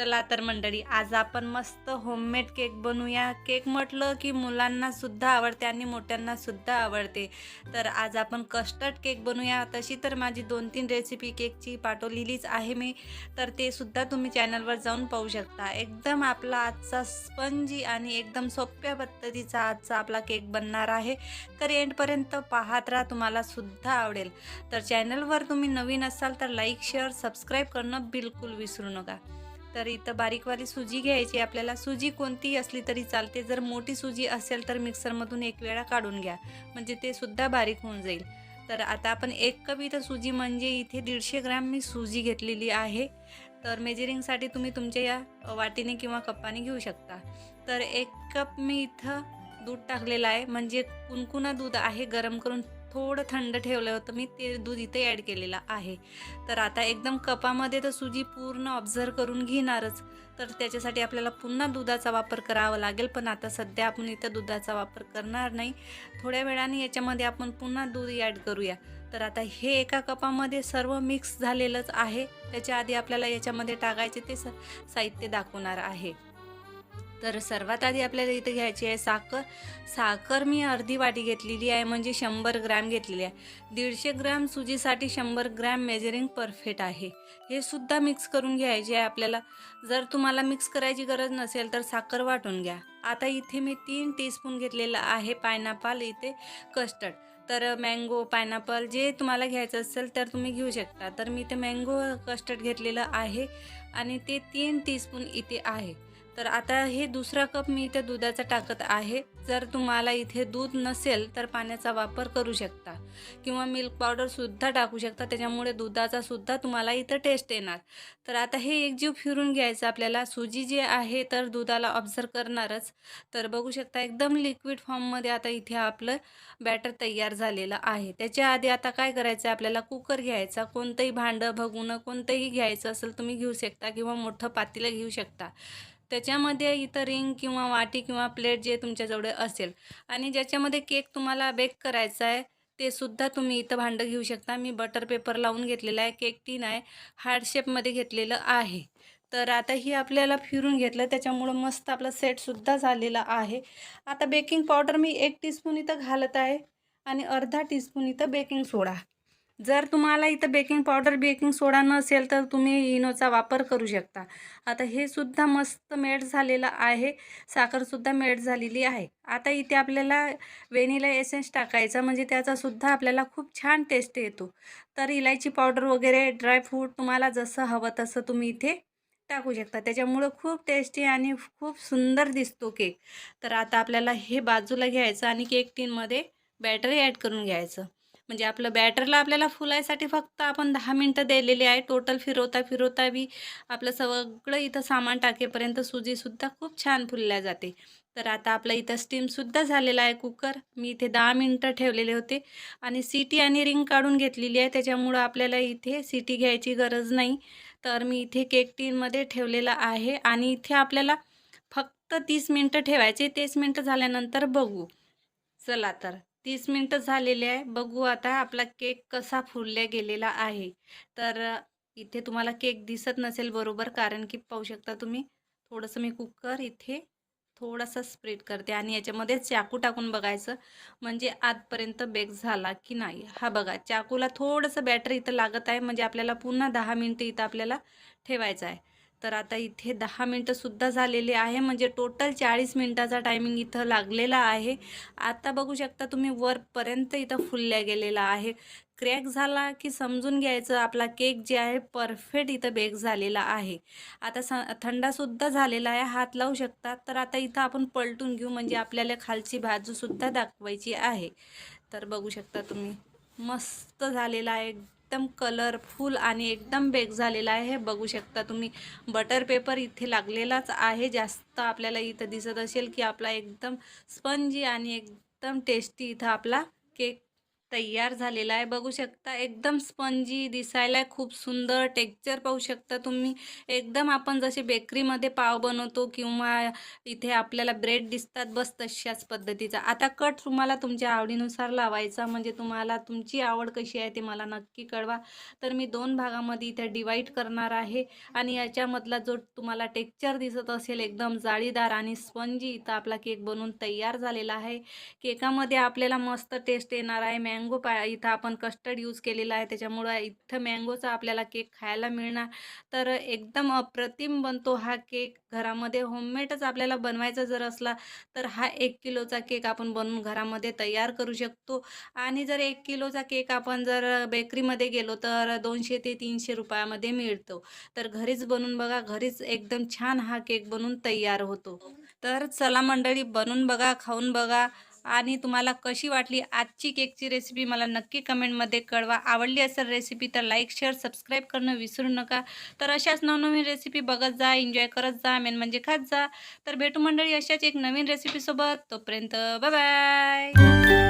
चला तर मंडळी आज आपण मस्त होममेड केक बनवूया. केक म्हटलं की मुलांनासुद्धा आवडते आणि मोठ्यांनासुद्धा आवडते. तर आज आपण कस्टर्ड केक बनवूया. तशी तर माझी दोन तीन रेसिपी केकची पाठवलेलीच आहे मी. तर ते सुद्धा तुम्ही चॅनलवर जाऊन पाहू शकता. एकदम आपला आजचा स्पंजी आणि एकदम सोप्या पद्धतीचा आजचा आपला केक बनणार आहे. तर एंडपर्यंत पाहत राहा तुम्हाला सुद्धा आवडेल. तर चॅनलवर तुम्ही नवीन असाल तर लाईक शेअर सबस्क्राईब करणं बिलकुल विसरू नका. तर इथं बारीकवाली सुजी घ्यायची. आपल्याला सुजी कोणतीही असली तरी चालते. जर मोठी सुजी असेल तर मिक्सरमधून एक वेळा काढून घ्या. म्हणजे ते सुद्धा बारीक होऊन जाईल. तर आता आपण एक कप इथं सुजी म्हणजे इथे दीडशे ग्रॅम मी सुजी घेतलेली आहे. तर मेजरिंगसाठी तुम्ही तुमच्या या वाटीने किंवा कप्पाने घेऊ शकता. तर एक कप मी इथं दूध टाकलेलं आहे. म्हणजे कुणकुणा दूध आहे. गरम करून थोडं थंड ठेवलं होतं. मी ते दूध इथे ॲड केलेलं आहे. तर आता एकदम कपामध्ये तर सुजी पूर्ण ऑब्झर्व करून घेणारच. तर त्याच्यासाठी आपल्याला पुन्हा दुधाचा वापर करावा लागेल. पण आता सध्या आपण इथं दुधाचा वापर करणार नाही. थोड्या वेळाने याच्यामध्ये आपण पुन्हा दूध ॲड करूया. तर आता हे एका कपामध्ये सर्व मिक्स झालेलंच आहे. त्याच्या आधी आपल्याला याच्यामध्ये टाकायचे ते स साहित्य दाखवणार आहे. तर सर्वात आधी आपल्याला इथे घ्यायची आहे साखर. साखर मी अर्धी वाटी घेतलेली आहे म्हणजे शंभर ग्रॅम घेतलेली आहे. दीडशे ग्रॅम सुजीसाठी शंभर ग्रॅम मेजरिंग परफेक्ट आहे. हे सुद्धा मिक्स करून घ्यायचे आहे आपल्याला. जर तुम्हाला मिक्स करायची गरज नसेल तर साखर वाटून घ्या. आता इथे मी तीन टीस्पून घेतलेलं आहे पायनापाल इथे कस्टर्ड तर मँगो पायनॅपल जे तुम्हाला घ्यायचं असेल तर तुम्ही घेऊ शकता. तर मी इथे मँगो कस्टर्ड घेतलेलं आहे आणि ते तीन टीस्पून इथे आहे. तर आता हे दुसरा कप मी इथे दुधाचा टाकत आहे. जर तुम्हाला इथे दूध नसेल तर पाण्याचा वापर करू शकता. किंवा मिल्क पावडरसुद्धा टाकू शकता. त्याच्यामुळे दुधाचा सुद्धा तुम्हाला इथं टेस्ट येणार. तर आता हे एकजीव फिरून घ्यायचं. आपल्याला सुजी जे आहे तर दुधाला ऑब्झर्व करणारच. तर बघू शकता एकदम लिक्विड फॉर्ममध्ये आता इथे आपलं बॅटर तयार झालेलं आहे. त्याच्या आधी आता काय करायचं? आहे आपल्याला कुकर घ्यायचा. कोणतंही भांडं भगुणं कोणतंही घ्यायचं असेल तुम्ही घेऊ शकता. किंवा मोठं पातेलं घेऊ शकता. त्याच्यामध्ये इथं रिंग किंवा वाटी किंवा प्लेट जे तुमच्याजवळ असेल आणि ज्याच्यामध्ये केक तुम्हाला बेक करायचा आहे ते सुद्धा तुम्ही इथं भांडं घेऊ शकता. मी बटर पेपर लावून घेतलेला आहे केक टीन आहे हार्ड शेपमध्ये घेतलेलं आहे. तर आता ही आपल्याला फिरून घेतलं त्याच्यामुळं मस्त आपला सेटसुद्धा झालेला आहे. आता बेकिंग पावडर मी एक टीस्पून इथं घालत आहे आणि अर्धा टीस्पून इथं बेकिंग सोडा. जर तुम्हाला इथं बेकिंग पावडर बेकिंग सोडा नसेल तर तुम्ही इनोचा वापर करू शकता. आता हे सुद्धा मस्त मेल्ट झालेलं आहे. साखरसुद्धा मेल्ट झालेली आहे. आता इथे आपल्याला वेनिला एसेन्स टाकायचा म्हणजे त्याचासुद्धा आपल्याला खूप छान टेस्ट येतो. तर इलायची पावडर वगैरे ड्रायफ्रूट तुम्हाला जसं हवं तसं तुम्ही इथे टाकू शकता. त्याच्यामुळं खूप टेस्टी आणि खूप सुंदर दिसतो केक तर आता आपल्याला हे बाजूला घ्यायचं आणि केक टीनमध्ये बॅटरी ॲड करून घ्यायचं. म्हणजे आपलं बॅटरला आपल्याला फुलायसाठी फक्त आपण दहा मिनटं दिलेली आहे. टोटल फिरवता फिरवता बी आपलं सगळं इथं सामान टाकेपर्यंत सुजीसुद्धा खूप छान फुलल्या जाते. तर आता आपलं इथं स्टीमसुद्धा झालेला आहे कुकर मी इथे दहा मिनटं ठेवलेले होते. आणि सिटी आणि रिंग काढून घेतलेली आहे. त्याच्यामुळं आपल्याला इथे सिटी घ्यायची गरज नाही. तर मी इथे केक टीनमध्ये ठेवलेलं आहे. आणि इथे आपल्याला फक्त तीस मिनटं ठेवायचे. तीस मिनटं झाल्यानंतर बघू. चला तर. तीस मिनटं झालेले आहे. बघू आता आपला केक कसा फुलल्या गेलेला आहे. तर इथे तुम्हाला केक दिसत नसेल बरोबर कारण की पाहू शकता तुम्ही थोडंसं मी कुकर इथे थोडासा स्प्रेड करते आणि याच्यामध्ये चाकू टाकून बघायचं म्हणजे आतपर्यंत बेक झाला की नाही. हा बघा चाकूला थोडंसं बॅटर इथं लागत आहे म्हणजे आपल्याला पुन्हा दहा मिनटं इथं आपल्याला ठेवायचं आहे. तर आता इथे दहा मिनटंसुद्धा झालेले आहे. म्हणजे टोटल चाळीस मिनटाचा टायमिंग इथं लागलेला आहे. आता बघू शकता तुम्ही वरपर्यंत इथं फुलल्या गेलेला आहे. क्रॅक झाला की समजून घ्यायचं आपला केक जे आहे परफेक्ट इथं बेक झालेला आहे. आता स थंडासुद्धा झालेला आहे हात लावू शकतात तर आता इथं आपण पलटून घेऊ म्हणजे आपल्याला खालची बाजूसुद्धा दाखवायची आहे. तर बघू शकता तुम्ही मस्त झालेला आहे. एकदम कलरफुल आणि एकदम बेक झालेला आहे. हे बघू शकता तुम्ही. बटर पेपर इथे लागलेलाच आहे. जास्त आपल्याला इथं दिसत असेल की आपला एकदम स्पंजी आणि एकदम टेस्टी इथं आपला केक तयार झालेला आहे. बघू शकता एकदम स्पंजी दिसायला खूप सुंदर टेक्चर पाहू शकता तुम्ही. एकदम आपण जसे बेकरीमध्ये पाव बनवतो किंवा इथे आपल्याला ब्रेड दिसतात बस तशाच पद्धतीचा. आता कट तुम्हाला तुमच्या आवडीनुसार लावायचा. म्हणजे तुम्हाला तुमची आवड कशी आहे ते मला नक्की कळवा. तर मी दोन भागामध्ये इथे डिवाईड करणार आहे. आणि याच्यामधला जो तुम्हाला टेक्चर दिसत असेल एकदम जाळीदार आणि स्पंजी इथं आपला केक बनवून तयार झालेला आहे. केकामध्ये आपल्याला मस्त टेस्ट येणार आहे. मँगो पा इथं आपण कस्टर्ड यूज केलेला आहे. त्याच्यामुळं इथं मँगोचा आपल्याला केक खायला मिळणार. तर एकदम अप्रतिम बनतो हा केक घरामध्ये होममेडच आपल्याला बनवायचा जर असला तर हा एक किलोचा केक आपण बनवून घरामध्ये तयार करू शकतो. आणि जर एक किलोचा केक आपण जर बेकरीमध्ये गेलो तर दोनशे ते तीनशे रुपयामध्ये मिळतो. तर घरीच बनवून बघा घरीच एकदम छान हा केक बनवून तयार होतो. तर चला मंडळी बनवून बघा खाऊन बघा. आणि तुम्हाला कशी वाटली आजची केकची रेसिपी मला नक्की कमेंटमध्ये कळवा. आवडली असेल रेसिपी तर लाईक शेअर सबस्क्राईब करणं विसरू नका. तर अशाच नवनवीन रेसिपी बघत जा एन्जॉय करत जा मेन म्हणजे खात जा. तर भेटू मंडळी अशाच एक नवीन रेसिपीसोबत तोपर्यंत बाय बाय